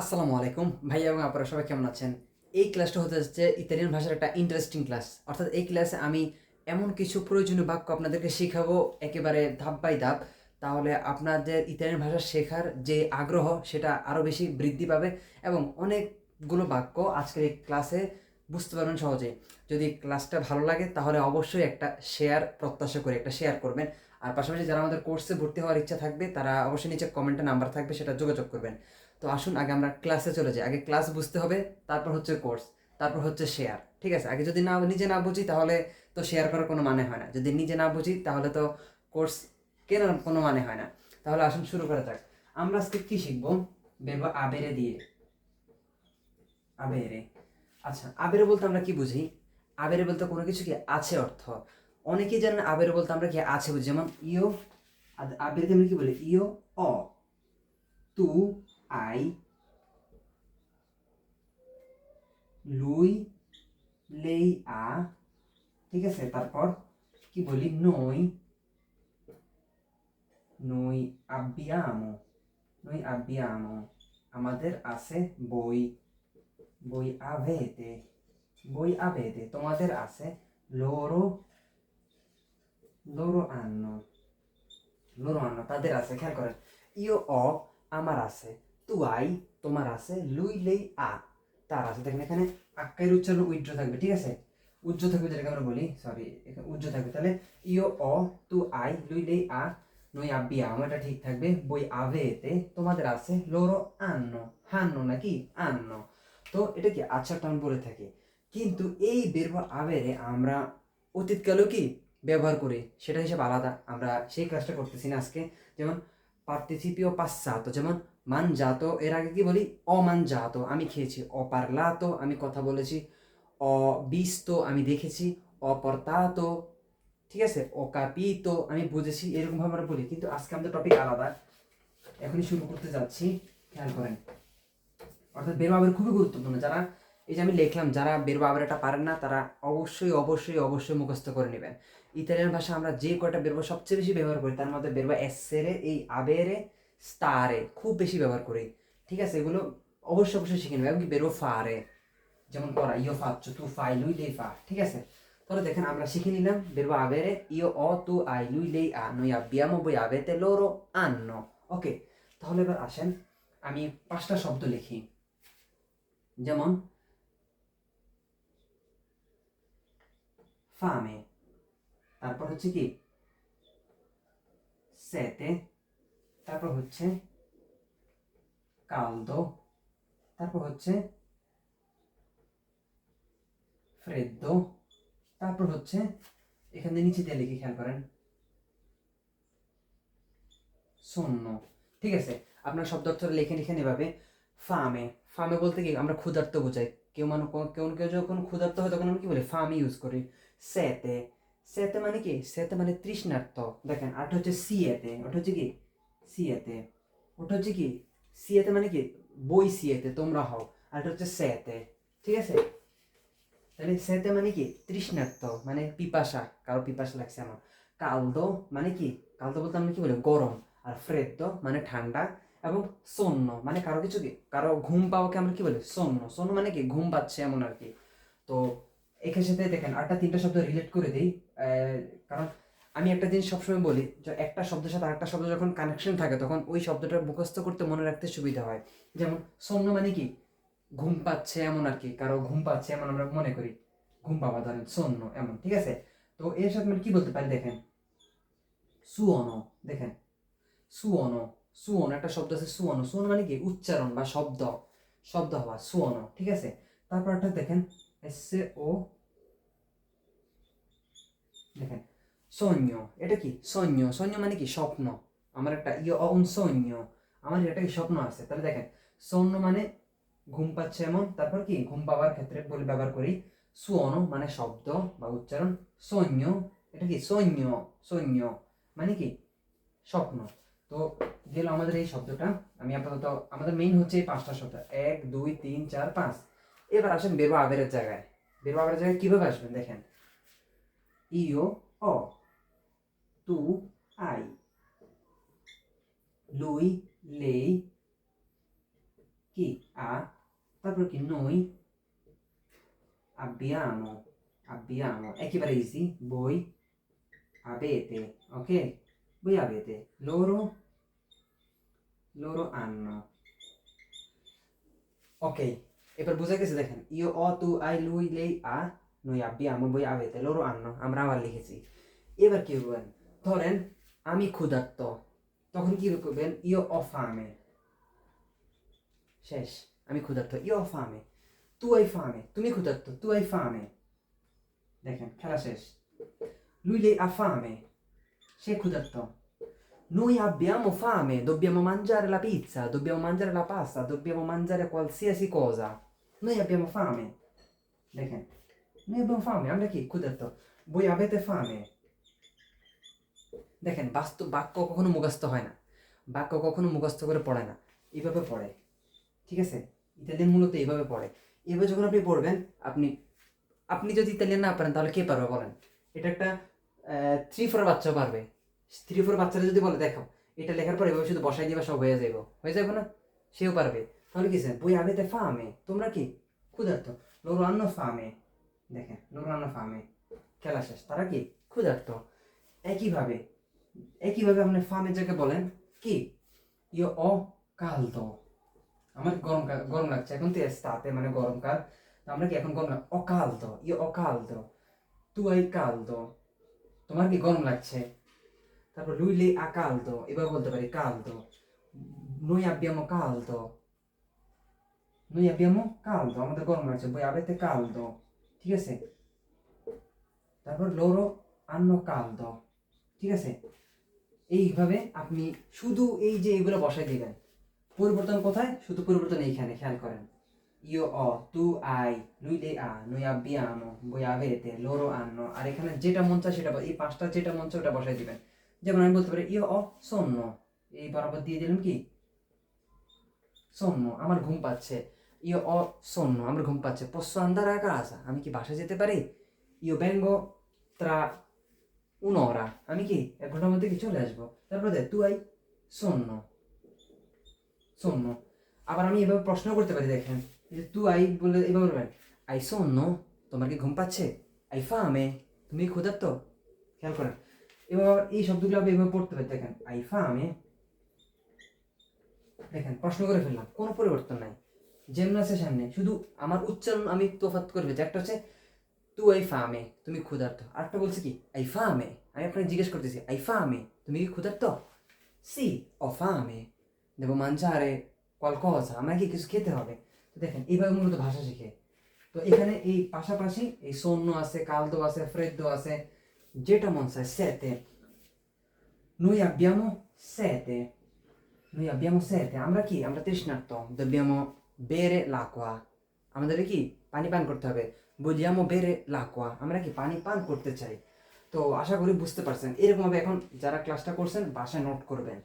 আসসালামু আলাইকুম। ভাই এবং আপনারা সবাই কেমন আছেন? এই ক্লাসটা হতে যাচ্ছে ইতালিয়ান ভাষার একটা ইন্টারেস্টিং ক্লাস অর্থাৎ এই ক্লাসে আমি এমন কিছু প্রয়োজনীয় বাক্য আপনাদেরকে শেখাবো একেবারে ধাপ বাই ধাপ। তাহলে আপনাদের ইতালিয়ান ভাষা শেখার যে আগ্রহ, সেটা আরও বেশি বৃদ্ধি পাবে এবং অনেকগুলো বাক্য আজকের এই ক্লাসে বুঝতে পারবেন সহজে যদি ক্লাসটা ভালো লাগে, তাহলে অবশ্যই একটা শেয়ার প্রত্যাশা করে, একটা শেয়ার করবেন। আর পাশাপাশি যারা আমাদের কোর্সে ভর্তি হওয়ার ইচ্ছা থাকবে, তারা অবশ্যই নিচে কমেন্টে নাম্বার থাকবে, সেটা যোগাযোগ করবেন। তো আসুন, আগে আমরা ক্লাসে চলে যাই। আগে ক্লাস বুঝতে হবে, তারপর হচ্ছে কোর্স তারপর হচ্ছে শেয়ার ঠিক আছে? আগে যদি না, নিজে না বুঝি, তাহলে তো শেয়ার করার কোনো মানে হয় না। যদি নিজে না বুঝি, তাহলে তো কোর্স কেনার কোনো মানে হয় না। তাহলে আসুন, শুরু করা যাক। আমরা আজকে কি শিখব? বেব, আবেরে দিয়ে। আবেরে। আচ্ছা আবেরে বলতে আমরা কি বুঝি? আবেরে বলতে কোনো কিছু কি আছে অর্থ? অনেকেই জানেন আবেরে বলতে আমরা কি আছে বুঝি। যেমন ইও আদ- আবেরে আমরা কি বলি? ইও অ। তু আই লুই লেই আ ঠিক আছে তারপর কি বলি নই নই আব্বিয়ামো নই আব্বিয়ামো আমাদের আছে বই বই আভেতে বই আভেতে তোমাদের আছে লোরো লোরো আন্ন লোরো আন্ন তাদের আছে খেয়াল করেন ইও অ আমার আছে তুয়াই তোমার আছে লুই লেই আ। তার আছে, দেখেন এখানে আক্কাইয়ের উচ্চারণ উজ্জ্ব থাকবে, ঠিক আছে? উজ্জ্ব থাকবে যেটাকে আমরা বলি সরি উজ্জ্ব থাকবে। তাহলে ইও অ তু আই লুই লেই আ, নই আব্বি আম এটা ঠিক থাকবে। বই আভেতে তোমাদের আছে লোরো আন্ন, হান্ন নাকি? আন্ন। তো এটা কি আচ্ছা টান বলে থাকি। কিন্তু এই বেরব আবেরে আমরা অতীতকালেও কি ব্যবহার করি? সেটা হিসেবে আলাদা। আমরা সেই কাজটা করতেছি না আজকে। যেমন পার্টিসিপিও পাশ্চাতো যেমন মানজাতো, এর আগে কি বলি? অমানজাতো। আমি খেয়েছি, অপারলাতো, আমি কথা বলেছি, অবিস্তো, আমি দেখেছি, অপরতাতো, ঠিক আছে? অকাপিতো, আমি বুঝেছি এরকমভাবে আমরা বলি। কিন্তু আজকে আমাদের টপিক আলাদা। এখনই শুরু করতে যাচ্ছি, খেয়াল করেন। অর্থাৎ বের বাবের খুবই গুরুত্বপূর্ণ। যারা, এই যে আমি লিখলাম, যারা বের বাবের এটা পারেন না, তারা অবশ্যই অবশ্যই অবশ্যই মুখস্থ করে নেবেন। ইতালিয়ান ভাষা আমরা যে কয়টা বেরবা সবচেয়ে বেশি ব্যবহার করি, তার মধ্যে বেরবা এসেরে, এই আবেরে স্তারে খুব বেশি ব্যবহার করি। ঠিক আছে? এগুলো অবশ্যই অবশ্যই শিখে নেবে। এমনকি বেরো ফারে। যেমন করা ইও ফাচ্ছ তু, ফাই, লুই, লেই, ফা। ঠিক আছে? তাহলে দেখেন, আমরা শিখে নিলাম, বেরবা আবেরে ইও অ, তু, আই, লুই, লেই, আ, নই আব্বিয়ামো বই আবেতে লোরো আন্ন ওকে, তাহলে এবার আসেন, আমি পাঁচটা শব্দ লিখি। যেমন, ফামে। তারপর হচ্ছে কি? সেতে তারপর হচ্ছে কালদো তারপর হচ্ছে ফ্রেদ্দো তারপর হচ্ছে এখানে নিচে দিয়ে লিখে খেয়াল করেন। শূন্য। ঠিক আছে? আপনার শব্দ অর্থ লিখে লিখেন এভাবে ফামে। ফামে বলতে কি আমরা ক্ষুধার্ত বোঝাই। কেউ মানে কেউ কেউ যখন ক্ষুধার্ত হয় তখন আমরা কি বলি? ফাম ইউজ করি। সেতে। সেতে মানে কি? সেতে মানে তৃষ্ণার্থ দেখেন আরটা হচ্ছে সিয়েতে। ওটা হচ্ছে কি? সিয়েতে ওটা হচ্ছে কি? সিয়েতে মানে কি? বই সিয়েতে তোমরা হও। আর এটা হচ্ছে সেতে ঠিক আছে? তাহলে সেতে মানে কি? তৃষ্ণার্ত মানে পিপাসা। কারও পিপাসা লাগছে আমার। কালদো মানে কি? কালদো বলতে আমরা কি বলি? গরম। আর ফ্রেদ্দ মানে ঠান্ডা। এবং সন্ন মানে কারও কিছু কি? কারও ঘুম পাওয়াকে আমরা কি বলি? সন্ন সন্ন মানে কি? ঘুম পাচ্ছে এমন আর কি। তো সাথে দেখেন, আরেকটা তিনটা শব্দ রিলেট করে দিই। কারণ আমি একটা জিনিস সবসময় বলি, যে একটা শব্দের সাথে আরেকটা শব্দ যখন কানেকশন থাকে, তখন ওই শব্দটা মুখস্থ করতে মনে রাখতে সুবিধা হয়। যেমন সন্ন মানে কি? ঘুম পাচ্ছে এমন আর কি, কারও ঘুম পাচ্ছে এমন আমরা মনে করি। ঘুম পাওয়া ধরেন সন্ন এমন, ঠিক আছে? তো এর সাথে মানে কি বলতে পারি দেখেন? সুঅনো দেখেন? সুঅনো সুঅনো একটা শব্দ আছে সুঅনো সুঅনো মানে কি? উচ্চারণ বা শব্দ শব্দ হওয়া সুঅনো ঠিক আছে? তারপর একটা দেখেন, এসে ও, দেখেন সৈন্য, এটা কি? সৈন্য সৈন্য মানে কি? স্বপ্ন। আমার একটা ইয়ে অন সৈন্য। আমার এটা কি স্বপ্ন আছে। তাহলে দেখেন, সৈন্য মানে ঘুম পাচ্ছে এমন, তারপর কি? ঘুম পাওয়ার ক্ষেত্রে বলে ব্যবহার করি। সুঅনো মানে শব্দ বা উচ্চারণ। সৈন্য, এটা কি? সৈন্য সৈন্য মানে কি? স্বপ্ন। তো গেল আমাদের এই শব্দটা। আমি আপাতত, আমাদের মেইন হচ্ছে এই পাঁচটা শব্দ। এক, দুই, তিন, চার, পাঁচ। এবার আসেন বেরো আবেরের জায়গায়। বেরো আবেরের জায়গায় কীভাবে আসবেন? দেখেন। ইও অ। তু আই লুই লেই কি আ তারপর কি noi abbiamo abbiamo একেবারে easy voi avete ok voi avete loro loro hanno ok এবার বুঝে গেছে দেখেন ইও অ তু আই লুই লেই আ নই abbiamo voi avete loro hanno আমরা আবার লিখেছি এবার কি করবেন ধরেন আমি ক্ষুধার্ত তখন কি করবেন ইও অফামে শেষ আমি ক্ষুধার্ত ইও ফামে তু আই ফামে তুমি ক্ষুধার্ত তু আই ফামে দেখেন খেলা শেষ lui lei ha fame সে ক্ষুধার্ত noi abbiamo fame dobbiamo mangiare la pizza dobbiamo mangiare la pasta dobbiamo mangiare qualsiasi cosa noi abbiamo fame দেখেন noi abbiamo fame আমরা কি ক্ষুধার্ত voi avete fame দেখেন বাস্তব বাক্য কখনো মুখস্থ হয় না। বাক্য কখনো মুখস্থ করে পড়ে না। এইভাবে পড়ে। ঠিক আছে? ইতালিয়ান মূলত এইভাবে পড়ে। এভাবে যখন আপনি পড়বেন, আপনি আপনি যদি ইতালিয়ান না পারেন, তাহলে কে পারবে বলেন? এটা একটা থ্রি ফোর বাচ্চা পারবে। থ্রি ফোর বাচ্চারা যদি বলে, দেখো, এটা লেখার পর এভাবে শুধু বসাই দিবা, সব হয়ে যাইব। হয়ে যাবে না? সেও পারবে। তাহলে কি বই আবেতে ফামে। তোমরা কি? ক্ষুধার্ত। লোর আন্ন ফামে। দেখেন লোর আন্ন ফামে। খেলা শেষ। তারা কি? ক্ষুধার্ত। একইভাবে একইভাবে আপনি ফার্মের জায়গায় বলেন, কি? ইয়ে অ কালতো। আমার গরম গরম লাগছে। এখন তো তাতে মানে গরমকাল তো আমরা কি এখন গরম লাগ অকালতো ইয়ে অকালতো তু কাল কালতো। তোমার কি গরম লাগছে? তারপর লুইলে আকালতো এবার বলতে পারি, কালতো। noi abbiamo caldo noi abbiamo caldo আমাদের গরম লাগছে। voi কাল caldo ঠিক আছে? তারপর লোরো আন্ন কাল caldo ঠিক আছে? এইভাবে আপনি শুধু এই যে এগুলো বসাই দিবেন। পরিবর্তন কোথায়? শুধু পরিবর্তন এইখানে, খেয়াল করেন। io ho tu hai lui lei ha noi abbiamo voi avete loro hanno আর এখানে যেটা মন চায় সেটা এই পাঁচটা যেটা মন চায় ওটা বসাই দিবেন। যেমন আমি বলতে পারি io অ sonno এই বরাবর দিয়ে দিলাম কি? sonno আমার ঘুম পাচ্ছে। io অ sonno আমার ঘুম পাচ্ছে। andare a casa আমি কি বাসায় যেতে পারি? io vengo tra un'ora. আমি কি এক ঘণ্টার মধ্যে কি চলে আসব তারপরে দেখ তুই শূন্য শূন্য আবার আমি এভাবে প্রশ্ন করতে পারি দেখেন যে তুই আই বলে এভাবে বলবেন আই শূন্য তোমার কি ঘুম পাচ্ছে আই ফামে তুমি ক্ষুধার্ত খেয়াল করেন এবার এই শব্দগুলো আপনি এভাবে পড়তে পারি দেখেন আই ফামে দেখেন প্রশ্ন করে ফেললাম কোনো পরিবর্তন নাই আছে সামনে শুধু আমার উচ্চারণ আমি তোফাত করবে যে একটা হচ্ছে তু আই ফামে তুমি ক্ষুধার্ত আরেকটা বলছে কি আই ফামে আমি আপনাকে জিজ্ঞেস করতেছি আই ফামে তুমি কি ক্ষুধার্ত সি ও ফামে দেবো mangiare qualcosa. আমার কি কিছু খেতে হবে তো দেখেন এইভাবে মূলত ভাষা শিখে তো এখানে এই পাশাপাশি এই সৈন্য আছে কালদো আছে ফ্রেদ্দো আছে যেটা মন চায় সেতে noi abbiamo sete noi abbiamo sete আমরা কি আমরা তৃষ্ণার্ত dobbiamo bere l'acqua. আমাদের কি পানি পান করতে হবে vogliamo bere l'acqua আমরা কি পানি পান করতে চাই? তো আশা করি বুঝতে পারছেন। এরকমভাবে এখন যারা ক্লাসটা করছেন, বাসায় নোট করবেন।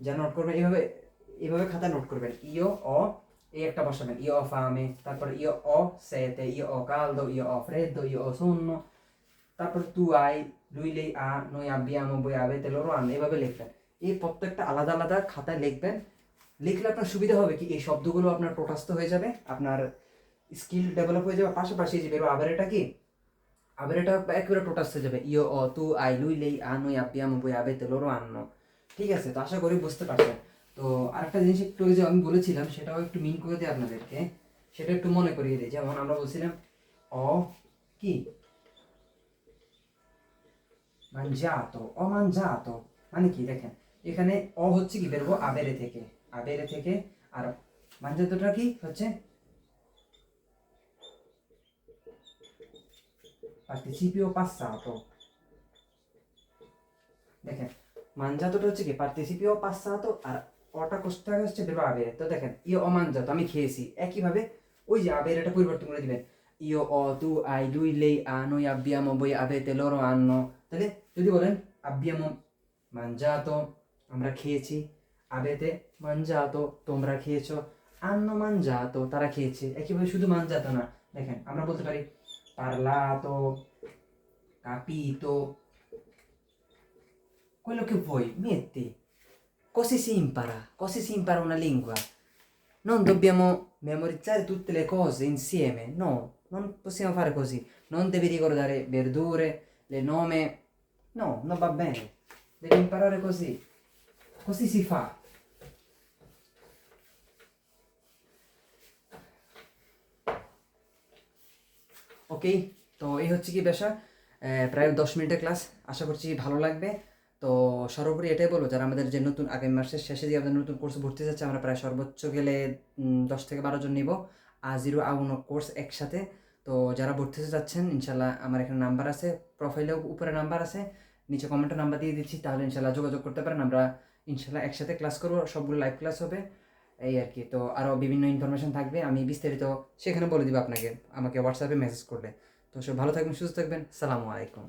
যা নোট করবেন এইভাবে এইভাবে খাতা নোট করবেন। ইও অ এই একটা বসাবেন। ইও অ ফামে, তারপর ইও অ সেতে ইও অ caldo ইও অ freddo ইও অ sonno তারপর তু আই, লুই লেই আ, নই আবিয়ামো বই আবেতে লোরো আন, এভাবে লিখবেন। এই প্রত্যেকটা আলাদা আলাদা খাতায় লিখবেন। লিখলে আপনার সুবিধা হবে কি? এই শব্দগুলো আপনার প্রকাশিত হয়ে যাবে। আপনার স্কিল ডেভেলপ হয়ে যাবে, পাশাপাশি যে বেরো আবার এটা কি? আবার এটা একেবারে টোটাস হয়ে যাবে। ইও অ, তু, আই, লুই, লেই, আ, নই আবিয়ামো বই আবেতে লোরো আন্ন ঠিক আছে, তো আশা করি বুঝতে পারছেন। তো আরেকটা জিনিস একটু যে আমি বলেছিলাম, সেটাও একটু মিন করে দিই আপনাদেরকে। সেটা একটু মনে করিয়ে দিই। যেমন আমরা বলছিলাম, অ, কি? mangiato অ mangiato মানে কি? দেখেন, এখানে অ হচ্ছে কি? বেরবো আবেরে থেকে। আবেরে থেকে, আর mangiatoটা কি? হচ্ছে participio passato দেখেন mangiatoটা হচ্ছে কি participio passato আর অটা কোষ্টা হচ্ছে বেরবো আবেরে তো দেখেন ইয়ে অমানজাত আমি খেয়েছি একইভাবে ওই যে আবেরেটা পরিবর্তন করে দিবেন ho tu hai lui lei ha noi abbiamo voi avete loro hanno তাহলে যদি বলেন abbiamo mangiato আমরা খেয়েছি avete mangiato তোমরা খেয়েছো hanno mangiato তারা খেয়েছে একইভাবে শুধু mangiato না দেখেন আমরা বলতে পারি parlato capito quello che vuoi metti così si impara così si impara una lingua non dobbiamo memorizzare tutte le cose insieme, no, non possiamo fare così. Non devi ricordare verdure, le nome, no, non va bene. Devi imparare così. Così si fa. ওকে, তো এই হচ্ছে কি পেশা প্রায় দশ মিনিটের class, আশা করছি ভালো লাগবে। তো সর্বোপরি এটাই বলব, যারা আমাদের যে নতুন, আগামী মাসের শেষে যে আমাদের নতুন কোর্স ভর্তি যাচ্ছে আমরা প্রায় সর্বোচ্চ গেলে দশ থেকে বারো জন নিব। আর জিরো আউনো কোর্স একসাথে। তো যারা ভর্তি হতে যাচ্ছেন ইনশাল্লাহ আমার এখানে নাম্বার আছে প্রোফাইলেও উপরে নাম্বার আছে, নিচে কমেন্টে নাম্বার দিয়ে দিচ্ছি, তাহলে ইনশাল্লাহ যোগাযোগ করতে পারেন। আমরা ইনশাল্লাহ একসাথে ক্লাস করব, সবগুলো লাইভ ক্লাস হবে। এই আর কি, তো আরও বিভিন্ন ইনফরমেশন থাকবে, আমি বিস্তারিত সেখানে বলে দিব আপনাকে, আমাকে হোয়াটসঅ্যাপে মেসেজ করলে। তো সব ভালো থাকবেন, সুস্থ থাকবেন, সালামু আলাইকুম।